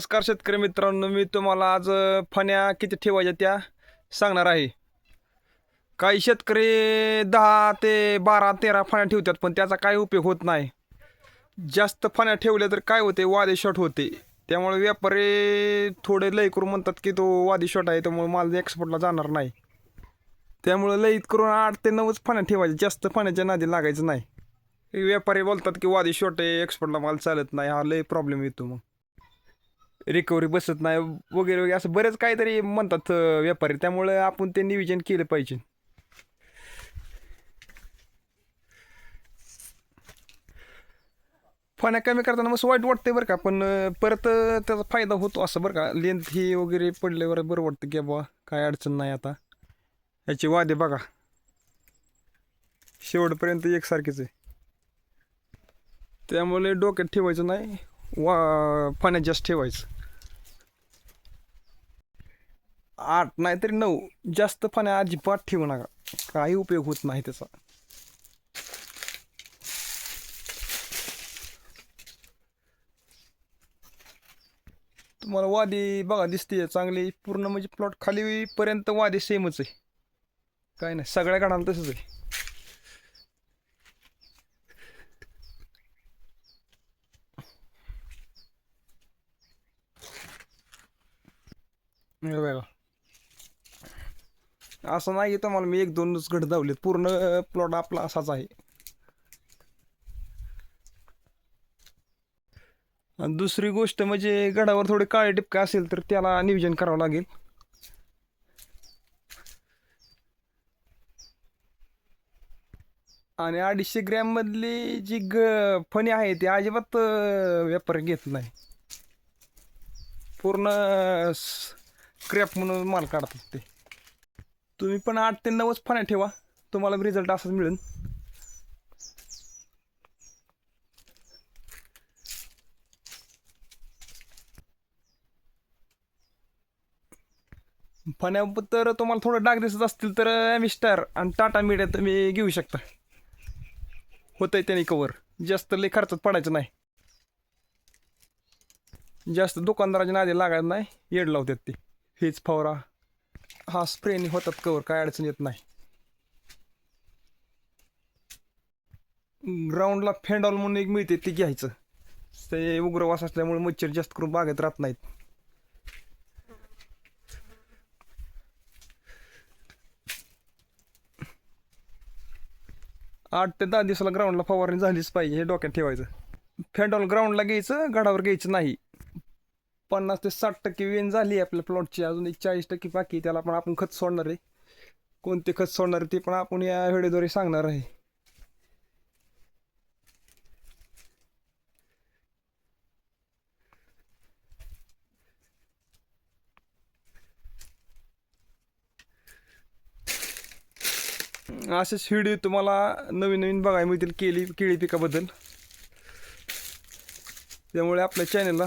नमस्कार शेतकरी मित्रांनो मी तुम्हाला आज फण्या किती ठेवायच्या त्या सांगणार आहे. काही शेतकरी दहा ते बारा तेरा फण्या ठेवतात पण त्याचा काही उपयोग होत नाही. जास्त फण्या ठेवल्या तर काय होते? वादे शॉट होते. त्यामुळे व्यापारी थोडे लई करून म्हणतात की तो वादी शॉट आहे त्यामुळे माल एक्सपोर्टला जाणार नाही. त्यामुळे लईत करून आठ ते नऊच फण्या ठेवायचे जास्त फण्याच्या नादी लागायचं नाही. व्यापारी बोलतात की वादी शॉट आहे एक्सपोर्टला माल चालत नाही हा लई प्रॉब्लेम येतो मग. रिकव्हरी बसत नाही वगैरे वगैरे असं बरेच काहीतरी म्हणतात अं, व्यापारी. त्यामुळे आपण ते नियोजन केलं पाहिजे. फण्या कमी करताना मस्त वाईट वाटते बरं का पण अं, परत अं, त्याचा फायदा होतो असं बरं का. लेंथ ही वगैरे पडल्यावर बरं वाटतं की बाबा काय अडचण नाही आता. याची वादे बघा. शेवटपर्यंत एकसारखीच आहे. त्यामुळे डोक्यात ठेवायचं नाही. वा पाण्यात जास्त ठेवायचं. आठ नाही तरी नऊ जास्त पाण्या अजिबात ठेवू नका. काही उपयोग होत नाही त्याचा. तुम्हाला वादी बघा दिसते चांगली पूर्ण म्हणजे प्लॉट खाली पर्यंत वादी सेमच आहे. काय नाही सगळ्या काढाल तसंच आहे. हे बघा असं नाही येतं मला मी एक दोनच गट धावलेत. पूर्ण प्लॉट आपला असाच आहे. आणि दुसरी गोष्ट म्हणजे गडावर थोडे काळे टिपके असेल तर त्याला नियोजन करावं लागेल. आणि अडीचशे ग्रॅम मधली जी ग फणी आहे ती अजिबात व्यापारी घेत नाही. पूर्ण क्रॅप म्हणून माल काढतात ते तुम्ही पण आठ ते नऊच फण्या ठेवा. तुम्हाला रिझल्ट असाच मिळेल. फण्या तर तुम्हाला थोडं डाग दिसत असतील तर ॲमिस्टार आणि टाटा मीडिया तुम्ही घेऊ शकता. होतंय त्याने कवर जास्त लई खर्चात पडायचं नाही. जास्त दुकानदाराच्या नादी लागायचं नाही. येड लावतात ते. हेच फवारा. हा स्प्रेने होतात कवर काय अडचण येत नाही. ग्राउंडला फेंडॉल म्हणून एक मिळते ते घ्यायचं. ते उग्रवास असल्यामुळे मच्छर जास्त करून बागेत राहत नाहीत. आठ ते दहा दिवसाला ग्राउंडला फवारणी झालीच पाहिजे हे डोक्यात ठेवायचं. फेंडॉल ग्राउंडला घ्यायचं गडावर घ्यायचं नाही. पन्नास ते साठ टक्के वेन झाली आहे आपल्या प्लॉटची अजून एक चाळीस टक्के बाकी त्याला पण आपण खत सोडणार आहे. कोणते खत सोडणार आहे ते पण आपण या व्हिडिओद्वारे सांगणार आहे. असेच व्हिडिओ तुम्हाला नवीन नवीन बघायला मिळतील केळी केळी पिकाबद्दल. त्यामुळे आपल्या चॅनलला